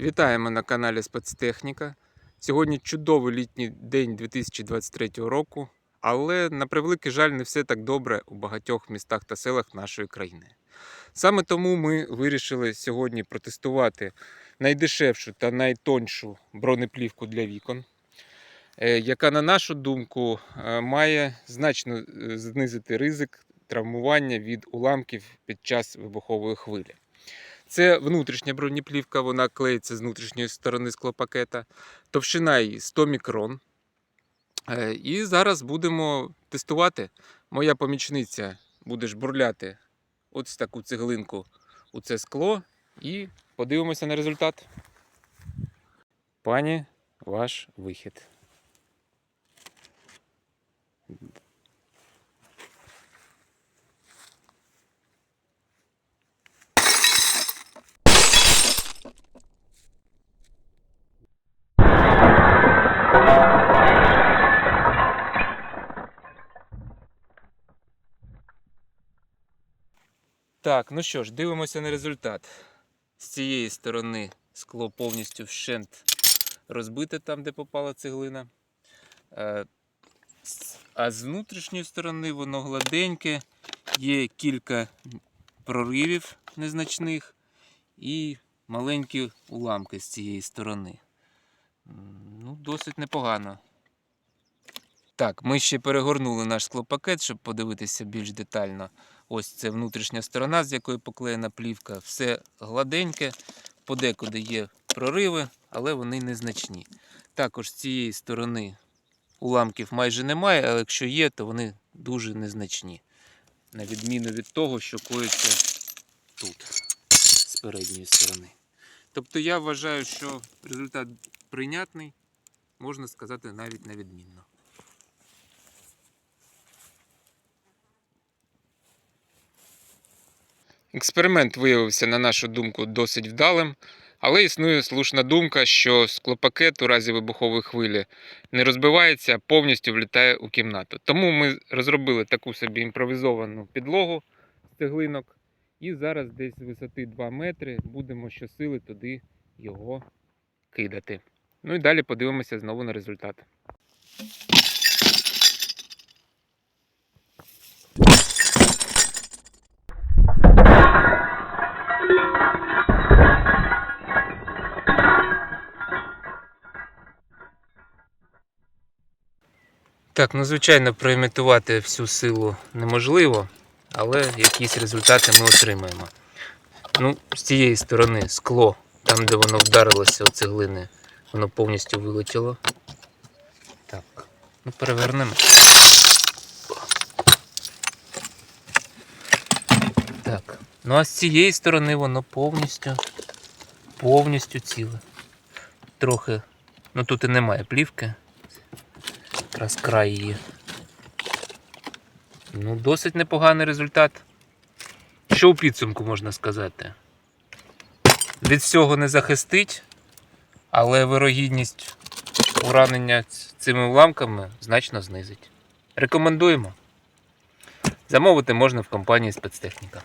Вітаємо на каналі Спецтехніка. Сьогодні чудовий літній день 2023 року, але на превеликий жаль, не все так добре у багатьох містах та селах нашої країни. Саме тому ми вирішили сьогодні протестувати найдешевшу та найтоншу бронеплівку для вікон, е, яка, на нашу думку, е, має значно е, знизити ризик травмування від уламків під час вибухової хвилі. Це внутрішня бронеплівка, вона клеїться з внутрішньої сторони склопакета. Товщина її 100 мікрон. Е, І зараз будемо тестувати. Моя помічниця буде жбурляти ось таку цеглинку у це скло і подивимося на результат. Пані, ваш вихід. Так, ну що ж, дивимося на результат. З цієї сторони скло повністю вщент розбите там, де попала цеглина. Е, А з внутрішньої сторони воно гладеньке, є кілька проривів незначних і маленькі уламки з цієї сторони. Ну, досить непогано. Так, ми ще перегорнули наш склопакет, щоб подивитися більш детально. Ось це внутрішня сторона, з якої поклеєна плівка. Все гладеньке, подекуди є прориви, але вони незначні. Також з цієї сторони уламків майже немає, але якщо є, то вони дуже незначні. На відміну від того, що коїться тут, з передньої сторони. Тобто я вважаю, що результат прийнятний, можна сказати, навіть на відмінно. Експеримент виявився, на нашу думку, досить вдалим, але існує слушна думка, що склопакет у разі вибухової хвилі не розбивається, а повністю влітає у кімнату. Тому ми розробили таку собі імпровізовану підлогу з цеглинок, і зараз десь з висоти 2 метри будемо щосили туди його кидати. Ну і далі подивимося знову на результат. Так, ну звичайно, проімітувати всю силу неможливо, але якісь результати ми отримаємо. Ну, з цієї сторони скло, там де воно вдарилося у цеглини, воно повністю вилетіло. Так, ну перевернемо. Так. Ну а з цієї сторони воно повністю, повністю ціле. Трохи, ну тут і немає плівки якраз край її. Ну, досить непоганий результат. Що у підсумку можна сказати? Від всього не захистить, але вирогідність уранення цими уламками значно знизить. Рекомендуємо. Замовити можна в компанії спецтехніка.